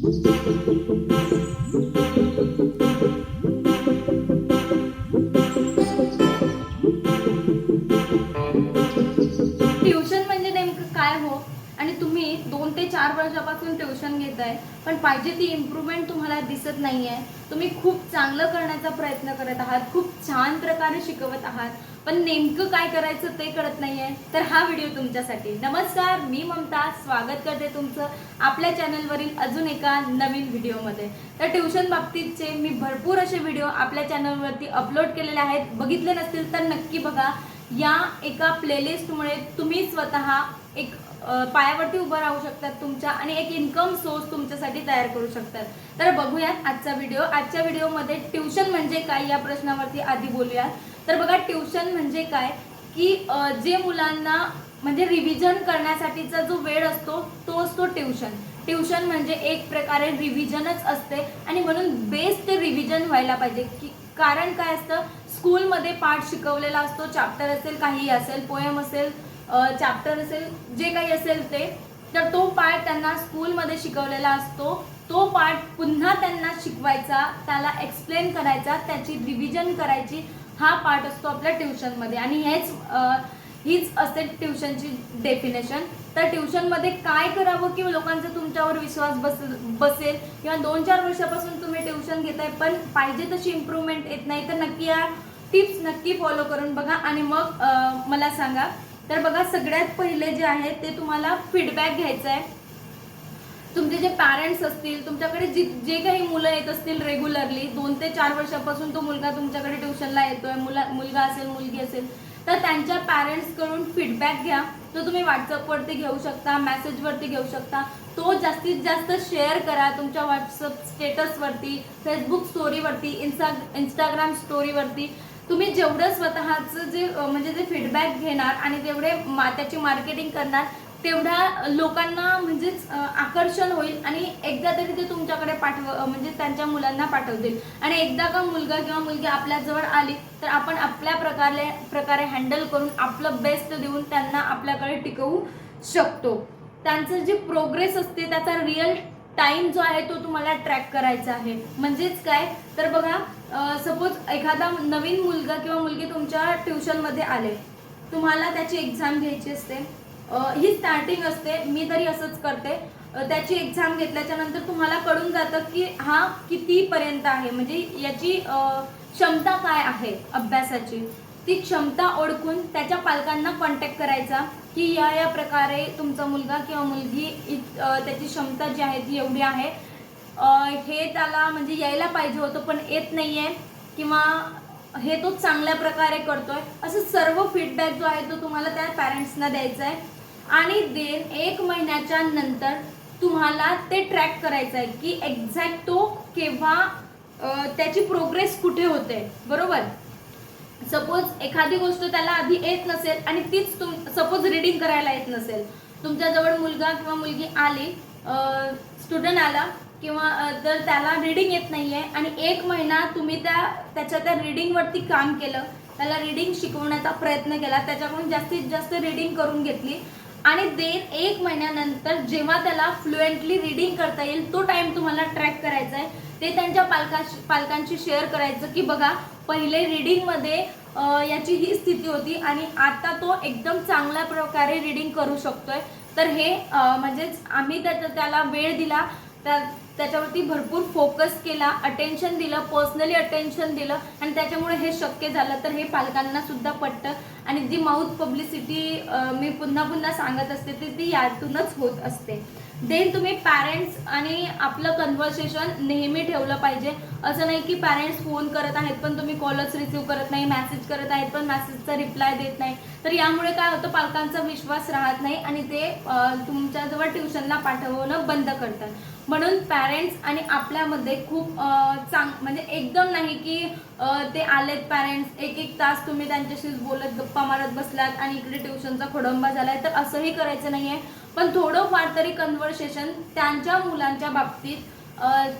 Tuition म्हणजे नेमकं काय हो? आणि तुम्ही दोन ते चार वर्षापासून ट्युशन घेताय पण पाहिजे ती इम्प्रूव्हमेंट तुम्हाला दिसत नाहीये. तुम्ही खूप चांगलं करण्याचा प्रयत्न करत आहात खूप छान प्रकारे शिकवत आहात. पण नेमकं काय करायचं ते कळत नाहीये. तर हा व्हिडिओ तुमच्यासाठी. नमस्कार मी ममता. स्वागत करते तुमचं आपल्या चॅनलवरील अजून एका नवीन व्हिडिओमध्ये. तर ट्युशन बाबतीतचे मी भरपूर असे व्हिडिओ आपल्या चॅनलवरती अपलोड केलेले आहेत. बघितले नसतील तर नक्की बघा. या एका प्लेलिस्टमुळे तुम्ही स्वतः एक पायावरती उभं राहू शकतात तुमच्या आणि एक इन्कम सोर्स तुमच्यासाठी तयार करू शकतात. तर बघूयात आजचा व्हिडिओ आजच्या व्हिडिओमध्ये ट्युशन म्हणजे काय या प्रश्नावरती आधी बोलूयात. तर बघा ट्युशन म्हणजे काय? की जे मुलांना म्हणजे रिव्हिजन करण्यासाठीचा जो वेळ असतो तो असतो ट्युशन ट्युशन म्हणजे एक प्रकारे रिव्हिजनच असते आणि म्हणून बेस्ट रिव्हिजन व्हायला पाहिजे. की कारण काय असतं? स्कूलमध्ये पाठ शिकवलेला असतो चॅप्टर असेल काही असेल पोएम असेल चॅप्टर असेल जे काही असेल ते तर तो पार्ट त्यांना स्कूलमध्ये शिकवलेला असतो. तो पाठ पुन्हा त्यांना शिकवायचा त्याला एक्सप्लेन करायचा त्याची रिव्हिजन करायची हा पार्ट असतो आपल्या ट्युशनमध्ये आणि हेच हीच असते ट्युशनची डेफिनेशन तर ट्युशनमध्ये काय करावं की लोकांचा तुमच्यावर विश्वास बस बसेल किंवा दोन चार वर्षापासून तुम्ही ट्युशन घेताय पण पाहिजे तशी इम्प्रूव्हमेंट येत नाही तर नक्की या टिप्स नक्की फॉलो करून बघा. आणि मग मला सांगा तर बघा सगळ्यात पहिले जे आहे ते तुम्हाला फीडबॅक घ्यायचा आहे तुमचे जे पॅरेंट्स असतील तुमच्याकडे जी जे काही मुलं येत असतील रेग्युलरली दोन ते चार वर्षापासून तो मुलगा तुमच्याकडे ट्युशनला येतोय मुला मुलगा असेल मुलगी असेल तर त्यांच्या पॅरेंट्सकडून फीडबॅक घ्या. तो तुम्ही व्हॉट्सअपवरती घेऊ शकता मेसेजवरती घेऊ शकता. तो जास्तीत जास्त शेअर करा तुमच्या व्हॉट्सअप स्टेटसवरती फेसबुक स्टोरीवरती इन्स्टा इंस्टाग्राम स्टोरीवरती तुम्ही जेवढं स्वतःचं जे म्हणजे जे फीडबॅक घेणार आणि तेवढे मा त्याची मार्केटिंग करणार तेवढ्या लोकांना म्हणजेच आकर्षण होईल आणि एकदा तरी ते तुमच्याकडे पाठव म्हणजे त्यांच्या मुलांना पाठवतील. आणि एकदा का मुलगा किंवा मुलगी आपल्याजवळ आली तर आपण आपल्या प्रकारे प्रकारे हँडल करून आपलं बेस्ट देऊन त्यांना आपल्याकडे टिकवू शकतो. त्यांचं जी प्रोग्रेस असते त्याचा रिअल टाइम जो आहे तो तुम्हाला ट्रॅक करायचा आहे. म्हणजेच काय? तर बघा सपोज एखादा नवीन मुलगा किंवा मुलगी तुमच्या ट्युशनमध्ये आले. तुम्हाला त्याची एक्झाम घ्यायची असते. ही स्टार्टिंग असते. मी तरी असंच करते. त्याची एक्झाम घेतल्याच्या नंतर तुम्हाला कळून जातं की हा कितीपर्यंत आहे. म्हणजे याची क्षमता काय आहे अभ्यासाची? ती क्षमता ओळखून त्याच्या पालकांना कॉन्टॅक्ट करायचा. की या या प्रकारे तुमचा मुलगा किंवा मुलगी त्याची क्षमता जी आहे ती एवढी आहे. हे त्याला म्हणजे यायला पाहिजे होतं पण येत नाही आहे किंवा हे तो चांगल्या प्रकारे करतोय. असं सर्व फीडबॅक जो आहे तो तुम्हाला त्या पॅरेंट्सना द्यायचा आहे आणि देन एक महिन्याच्या नंतर तुम्हाला ते ट्रॅक करायचं आहे की एक्झॅक्ट तो केव्हा त्याची प्रोग्रेस कुठे होते. बरोबर? सपोज एखादी गोष्ट त्याला आधी येत नसेल आणि तीच तुम सपोज रिडिंग करायला येत नसेल. तुमच्याजवळ मुलगा किंवा मुलगी आली स्टुडंट आला किंवा तर त्याला रिडिंग येत नाही आहे आणि एक महिना तुम्ही त्या त्याच्या त्या रिडिंगवरती काम केलं त्याला रिडिंग शिकवण्याचा प्रयत्न केला त्याच्याकडून जास्तीत जास्त रिडिंग करून घेतली आणि देन एक महिन्यानंतर जेव्हा त्याला फ्लुएंटली रिडिंग करता येईल तो टाइम तुम्हाला ट्रॅक करायचा आहे ते त्यांच्या पालकाशी पालकांशी शेअर करायचं की बघा पहिले रीडिंगमध्ये याची ही स्थिती होती आणि आता तो एकदम चांगल्या प्रकारे रीडिंग करू शकतोय. तर हे म्हणजेच आम्ही त्याचा त्याला वेळ दिला. त्या त्याच्यावरती भरपूर फोकस केला अटेन्शन दिलं पर्सनली अटेन्शन दिलं आणि त्याच्यामुळे हे शक्य झालं. तर हे पालकांना सुद्धा पटतं. आणि जी माऊथ पब्लिसिटी मी पुन्हा पुन्हा सांगत असते ती ती यातूनच होत असते. देन तुम्ही पॅरेंट्स आणि आपलं कन्व्हर्सेशन नेहमी ठेवलं पाहिजे. असं नाही की पॅरेंट्स फोन करत आहेत पण तुम्ही कॉलच रिसीव करत नाही मेसेज करत आहेत पण मेसेजचा रिप्लाय देत नाही. तर यामुळे काय होतं पालकांचा विश्वास राहत नाही आणि ते तुमच्याजवळ ट्युशनला पाठवणं बंद करतात. म्हणून पॅरेंट्स आणि आपल्यामध्ये खूप चांग म्हणजे एकदम नाही की ते आलेत पॅरेंट्स एक एक तास तुम्ही त्यांच्याशीच बोलत गप्पा मारत बसलात आणि इकडे ट्युशनचा खोडंबा झालाय तर असंही करायचं नाही आहे पण थोडंफार तरी कन्व्हर्सेशन त्यांच्या मुलांच्या बाबतीत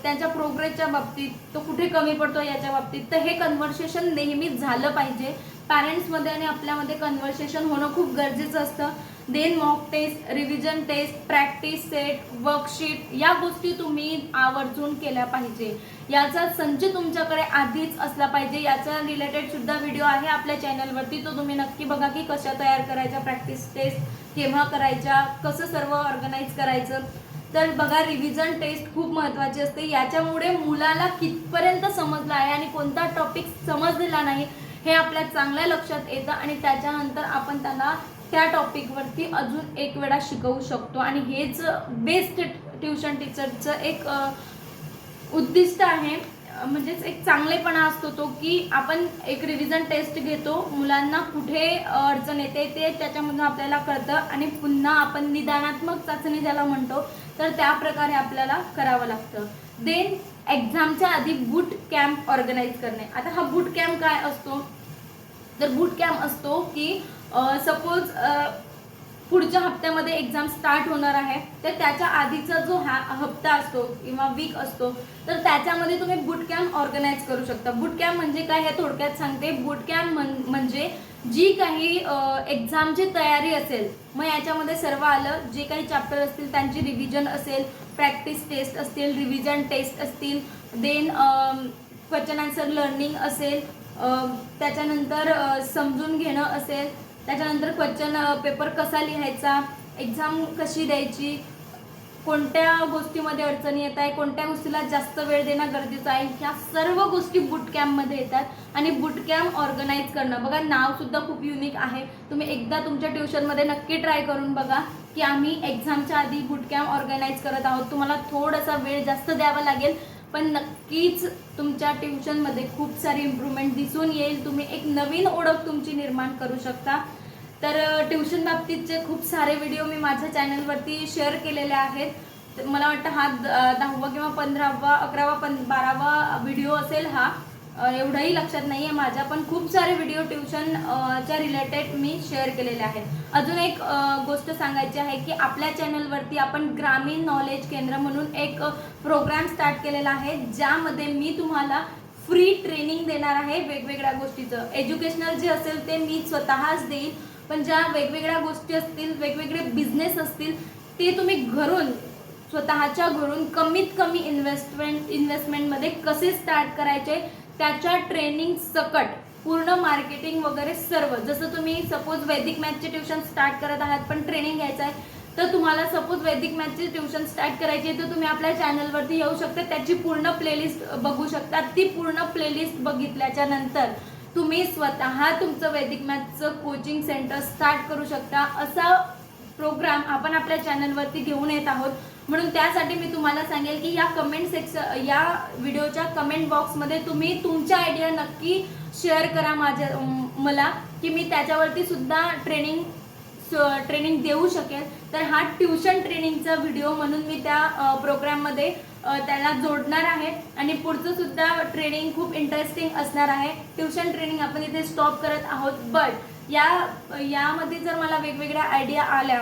त्यांच्या प्रोग्रेसच्या बाबतीत तो कुठे कमी पडतो याच्या बाबतीत तर हे कन्व्हर्सेशन नेहमीच झालं पाहिजे. पॅरेंट्समध्ये आणि आपल्यामध्ये कन्व्हर्सेशन होणं खूप गरजेचं असतं. Then mock test revision test practice set worksheet या गोष्टी तुम्ही आवर्जून केल्या पाहिजे. याचा संच तुमच्याकडे आधीच असला पाहिजे. याचा रिलेटेड सुद्धा व्हिडिओ आहे आपल्या चॅनलवरती तो तुम्ही नक्की बघा की कशा तयार करायच्या प्रॅक्टिस टेस्ट केव्हा करायच्या कसं सर्व ऑर्गनाईज करायचं. तर बघा रिव्हिजन टेस्ट खूप महत्त्वाची असते. याच्यामुळे मुलाला कितपर्यंत समजलं आहे आणि कोणता टॉपिक समजलेला नाही हे आपल्या चांगल्या लक्षात येतं आणि त्याच्यानंतर आपण त्याला त्या टॉपिकवरती अजून एक वेळा शिकवू शकतो. आणि हेच बेस्ट ट्युशन टीचरचं एक उद्दिष्ट आहे. म्हणजेच एक चांगलेपणा असतो तो की आपण एक रिव्हिजन टेस्ट घेतो मुलांना कुठे अडचण येते ते त्याच्यामधून आपल्याला कळतं आणि पुन्हा आपण निदानात्मक चाचणी ज्याला म्हणतो तर त्या प्रकारे आपल्याला करावं लागतं. देन एक्झामच्या आधी बूट कॅम्प ऑर्गनाईज करणे. आता हा बूट कॅम्प काय असतो? तर बूट कॅम्प असतो की सपोज पुढच्या हप्त्यामध्ये एक्झाम स्टार्ट होणार आहे तर त्याच्या आधीचा जो हा हप्ता असतो किंवा वीक असतो तर त्याच्यामध्ये तुम्ही बुट कॅम्प ऑर्गनाईज करू शकता. बुट कॅम्प म्हणजे काय हे थोडक्यात सांगते. बुट कॅम्प म्हणजे जी काही एक्झामची तयारी असेल मग याच्यामध्ये सर्व आलं जे काही चॅप्टर असतील त्यांची रिव्हिजन असेल प्रॅक्टिस टेस्ट असतील रिव्हिजन टेस्ट असतील देन क्वेश्चन आन्सर लर्निंग असेल त्याच्यानंतर समजून घेणं असेल त्याच्यानंतर क्वेश्चन पेपर कसा लिहायचा एक्झाम कशी द्यायची कोणत्या गोष्टीमध्ये अडचणी येत आहे कोणत्या गोष्टीला जास्त वेळ देणं गरजेचं आहे ह्या सर्व गोष्टी बुट कॅम्पमध्ये येतात आणि बुट कॅम्प ऑर्गनाईज करणं. बघा नावसुद्धा खूप युनिक आहे. तुम्ही एकदा तुमच्या ट्युशनमध्ये नक्की ट्राय करून बघा की आम्ही एक्झामच्या आधी बुट कॅम्प ऑर्गनाईज करत आहोत. तुम्हाला थोडासा वेळ जास्त द्यावा लागेल. पण नक्कीच तुमच्या ट्युशनमध्ये खूप सारी इम्प्रूव्हमेंट दिसून येईल. तुम्ही एक नवीन ओळख तुमची निर्माण करू शकता. तर ट्युशन बाबतीतचे खूप सारे व्हिडिओ मी माझ्या चॅनलवरती शेअर केलेले आहेत. मला वाटतं हा द- दहावा किंवा पंधरावा अकरावा पं बारावा व्हिडिओ असेल हा. एवढंही लक्षात नाही आहे माझ्या पण खूप सारे व्हिडिओ ट्युशनच्या च्या रिलेटेड मी शेअर केलेले आहेत. अजून एक गोष्ट सांगायची आहे की आपल्या चॅनलवरती आपण ग्रामीण नॉलेज केंद्र म्हणून एक प्रोग्राम स्टार्ट केलेला आहे. ज्यामध्ये मी तुम्हाला फ्री ट्रेनिंग देणार आहे वेगवेगळ्या गोष्टीचं. एज्युकेशनल जे असेल ते मी स्वतःच देईन. पण ज्या वेगवेगळ्या गोष्टी असतील वेगवेगळे बिझनेस असतील ते तुम्ही घरून स्वतःच्या घरून कमीत कमी इन्व्हेस्टमेंट इन्व्हेस्टमेंटमध्ये कसे स्टार्ट करायचे त्याच्या ट्रेनिंग सकट पूर्ण मार्केटिंग वगैरे सर्व. जसं तुम्ही सपोज वैदिक मॅथचे ट्युशन स्टार्ट करत आहात पण ट्रेनिंग घ्यायचं आहे तर तुम्हाला सपोज वैदिक मॅथची ट्युशन स्टार्ट करायची आहे तर तुम्ही आपल्या चॅनलवरती येऊ शकता. त्याची पूर्ण प्लेलिस्ट बघू शकता. ती पूर्ण प्लेलिस्ट बघितल्याच्या नंतर तुम्ही स्वतः तुमचं वैदिक मॅथचं कोचिंग सेंटर स्टार्ट करू शकता. असा प्रोग्राम आपण आपल्या चॅनलवरती घेऊन येत आहोत. म्हणून त्यासाठी मी तुम्हाला सांगेल की या कमेंट सेक्शन या व्हिडिओच्या कमेंट बॉक्समध्ये तुम्ही तुमच्या आयडिया नक्की शेअर करा माझ्या मला की मी त्याच्यावरती सुद्धा ट्रेनिंग ट्रेनिंग देऊ शकेल. तर हा ट्युशन ट्रेनिंगचा व्हिडिओ म्हणून मी त्या प्रोग्राममध्ये त्याला जोडणार आहे. आणि पुढचं सुद्धा ट्रेनिंग खूप इंटरेस्टिंग असणार आहे. ट्युशन ट्रेनिंग आपण इथे स्टॉप करत आहोत. बट या यामध्ये जर मला वेगवेगळ्या आयडिया आल्या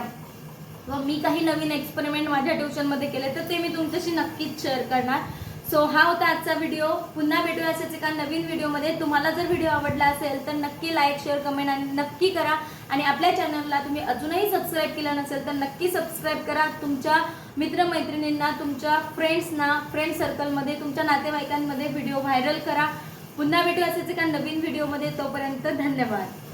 व मी काही नवीन एक्सपेरिमेंट माझ्या ट्युशनमध्ये केले तर ते मी तुमच्याशी नक्कीच शेअर करणार. सो हा होता आजचा व्हिडिओ पुन्हा भेटूया असेच एका नवीन व्हिडिओमध्ये तुम्हाला जर व्हिडिओ आवडला असेल तर नक्की लाईक शेअर कमेंट आणि नक्की करा. आणि आपल्या चॅनलला तुम्ही अजूनही सबस्क्राईब केलं नसेल तर नक्की सबस्क्राईब करा. तुमच्या मित्रमैत्रिणींना तुमच्या फ्रेंड्सना फ्रेंड सर्कलमध्ये तुमच्या नातेवाईकांमध्ये व्हिडिओ व्हायरल करा. पुन्हा भेटूया असेच एका नवीन व्हिडिओमध्ये तोपर्यंत धन्यवाद.